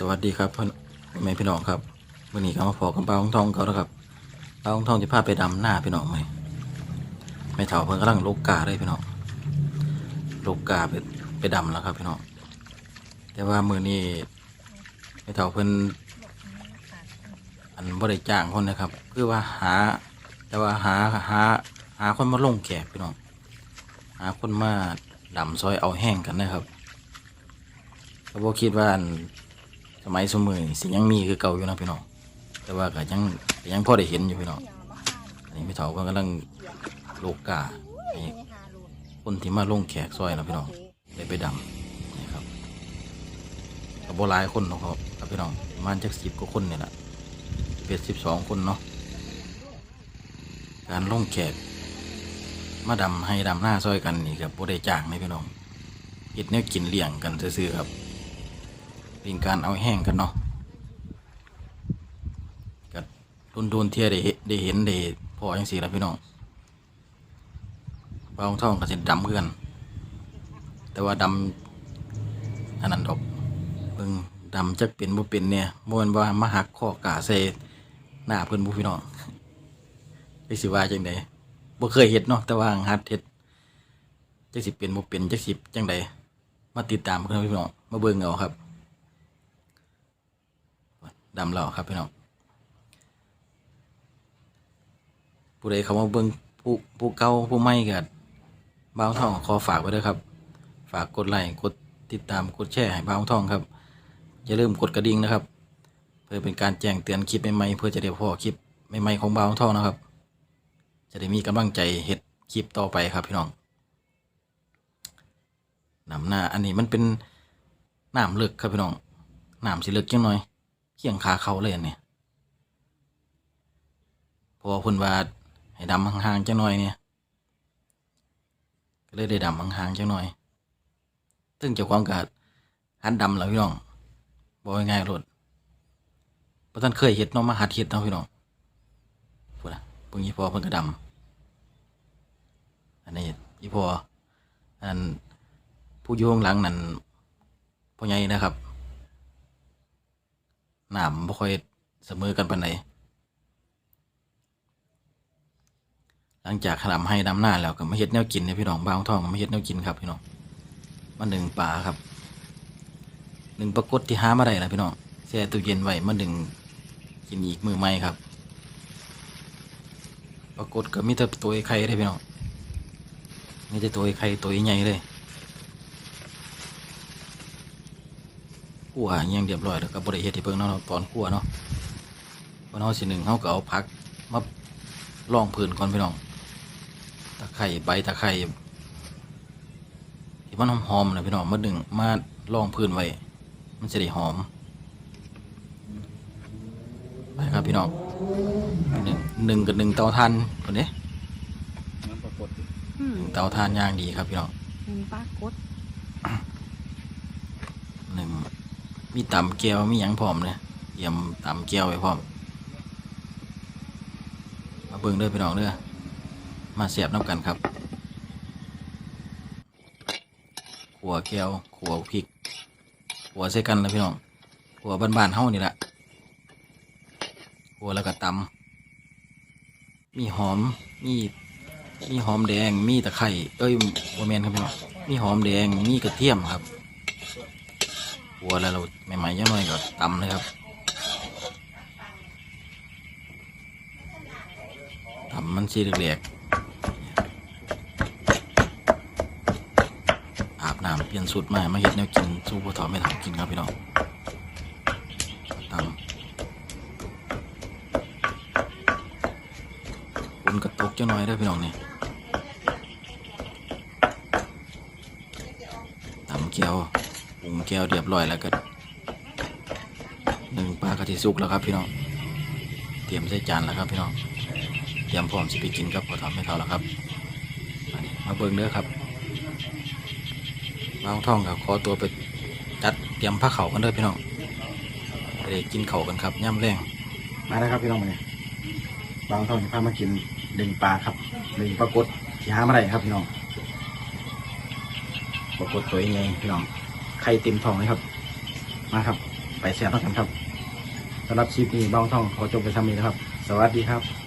สวัสดีครับพ่อแม่พี่น้องครับวันนี้ก็มาพอกับปลาของทองเขาแล้วครับปลาของทองจะพาไปดำหน้าพี่น้องไหมไม่เท่าเพิ่นกำลังลูกกาเลยพี่น้องลูกกาไปไปดำแล้วครับพี่น้องแต่ว่ามือนี้ไม่เท่าเพิ่นอันบริจ้างคนนะครับคือว่าหา แต่ว่าหาหาหาคนมาลงแขกพี่น้องหาคนมาดำซอยเอาแห้งกันนะครับก็บ่คิดว่าอัน มัยสมือนี่สิยังมีคือเก่าอยู่นะพี่น้องแต่ว่าก็ยังยังพอได้เห็นอยู่พี่น้องอันนี้พี่เถาก็กำลังโลกกาคนที่มาลงแขกซอยนะพี่น้องได้ไปดำนี่ครับก็บ่หลายคนเนาะครับครับพี่น้องประมาณจักสิบกว่าคนเนี่ยแหละเป็ดสิบสองคนเนาะการลงแขกมาดำให้ดำหน้าซอยกันนี่ครับบ่ได้จ้างนี่พี่น้องเฮ็ดแนวกินเลี้ยงกันซื่อครับ เป็นการเอาแห้งกันเนาะกัดุนดุนๆเที่ยได้ได้เห็นได้พอจังสี่แล้วพี่น้องปลาองท่องกับสิดำคือกันแต่ว่าดำอันนั้นดอกเบิ่งดำจักเป็นบ่เป็นเนี่ยม่นว่ามาหักข้อกาเซหน้าเพิ่อนบ่พี่น้องไปสิว่าจังไดบ่เคยเฮ็ดเนาะแต่ว่าหัดเฮ็ดจักสิเป็นบ่เป็นจักสิจังไดมาติดตามกันพี่น้องมาเบิ่งเอาครับ ดำเราครับพี่น้องผู้ใดเขามาเบิ่งผู้ผู้เก่าผู้ใหม่กับ้าวทองขอฝากไว้ด้วยครับ ฝากกดไลค์กดติดตามกดแชร์ให้บ้าวทองครับ อย่าลืมกดกระดิ่งนะครับ เพื่อเป็นการแจ้งเตือนคลิปใหม่ๆเพื่อจะได้พอคลิปใหม่ๆของบ้าวทองนะครับ จะได้มีกำลังใจเฮ็ดคลิปต่อไปครับพี่น้องน้ำหน้าอันนี้มันเป็นน้ำเลึกครับพี่น้องน้ำสิเลึกจังน่อย เคียงขาเขาเลยอันเนี่ยพอพุ่นว่าให้ดำห่างๆจังหน่อยเนี่ยก็เลยได้ดำห่างๆจังหน่อย ซึ่งเจ้าของกาหัดดำแล้วพี่น้องบอกง่ายๆรถเพราะท่านเคยเห็ดเนาะมาหัดเห็ดเนาะพี่น้องพูดนะพวกนี้พอเพิ่นก็ดำอันนี้อีพออันผู้โยข้างหลังนั่นพ่อใหญ่นะครับ หน้ำบ่ค่อยเสมอกันปานใดหลังจากขลำให้ดำหน้าแล้วก็มาเฮ็ดแนวกินเนี่ยพี่น้องบางท้องก็มาเฮ็ดแนวกินครับพี่น้องมาหนึ่งปลาครับหนึ่งปลากดที่หามาได้นะพี่น้องแช่ตู้เย็นไว้มาหนึ่งกินอีกมือใหม่ครับปลากดก็มีแต่ตัวไข่ได้พี่น้องมีแต่ตัวไข่ตัวใหญ่เลย ขั่วอิหยังเรียบร้อยแล้วก็บริเฮ็ดที่เพิ่งเนาะตอนขั่วเนาะพอเนาะสิหนึ่งเขาก็เอาพักมาล่องพื้นก่อนพี่น้องตะไคร่ใบตะไคร่ที่มันหอมๆนะพี่น้องมาดึงมาล่องพื้นไว้ มันจะได้หอมไปครับพี่น้องหนึ่งหนึ่งกับหนึ่งเตาถ่านคนนี้น้ำปรากฏอืมหนึ่งเตาถ่านย่างดีครับพี่น้องหนึ่งปลากดหนึ่ง มีตำแก้วมีหยังพร้อมเลยเตรียมตำแก้วไว้พร้อมมาเบิ่งเด้อพี่น้องเด้อมาเสียบน้ำกันครับขัวแก้วขัวพริกขัวใส่กันแล้วพี่น้องขัวบ้านๆเฮานี่แหละขัวแล้วก็ตำมีหอมมีมีหอมแดงมีตะไคร้เอ้ยบัวแมนครับพี่น้องมีหอมแดงมีกระเทียมครับ ขัวแล้วเราใหม่ๆยังน้อยก็ตำเลยครับทำมันสีเหล็กอาบน้ำเปลี่ยนสุดมามาเห็ดแนวกินสู้พ่อถอไม่ทำกินครับพี่น้องตำคุณกระตกเจ้าน้อยเด้พี่น้องนี่ตำแก้ว ปรุงแก้วเรียบร้อยแล้วก็หนึ่งปลากระทิสุกแล้วครับพี่น้องเตรียมใส่จานแล้วครับพี่น้องเตรียมพร้อมสิไปกินครับพอทำให้เขาแล้วครับมาเบิ่งเด้อครับมาเอาท่องครับขอตัวไปจัดเตรียมผ้าเข่ากันเด้อพี่น้องไปได้กินเข่ากันครับย่ำแรงมาแล้วครับพี่น้องมาเนี่ยบางท่อนพามากินดึงปลาครับดึงปรากฏที่หามาได้ครับพี่น้องปรากฏตัวยังไงพี่น้อง ไข่เต็มท้องเลยครับ มาครับ ไปแชร์ต้องกันครับสำหรับคลิปนี้บ้องท่องขอจบไปทำนี้นะครับ สวัสดีครับ